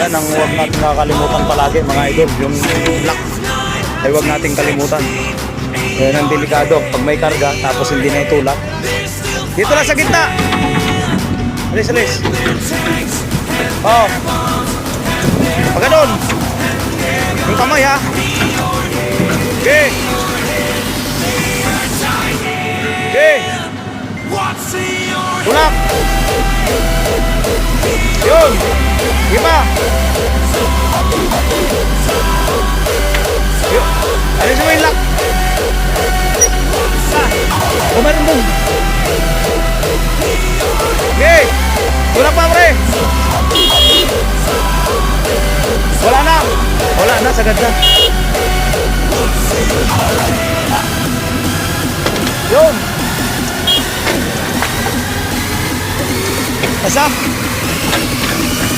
Yan ang huwag natin nakakalimutan palagi mga idol. Yung lock ay huwag nating kalimutan. Yan ang delikado. Pag may karga tapos hindi na itulak. Dito lang sa gitna. Alis, alis. Oh. Pag ganun. Yung kamay ha. Okay. Okay. Tulak. Yun. Kemarin dong. Oke. Berapa, Bre? Bola enam. Bola enam sagad Yun. Asa?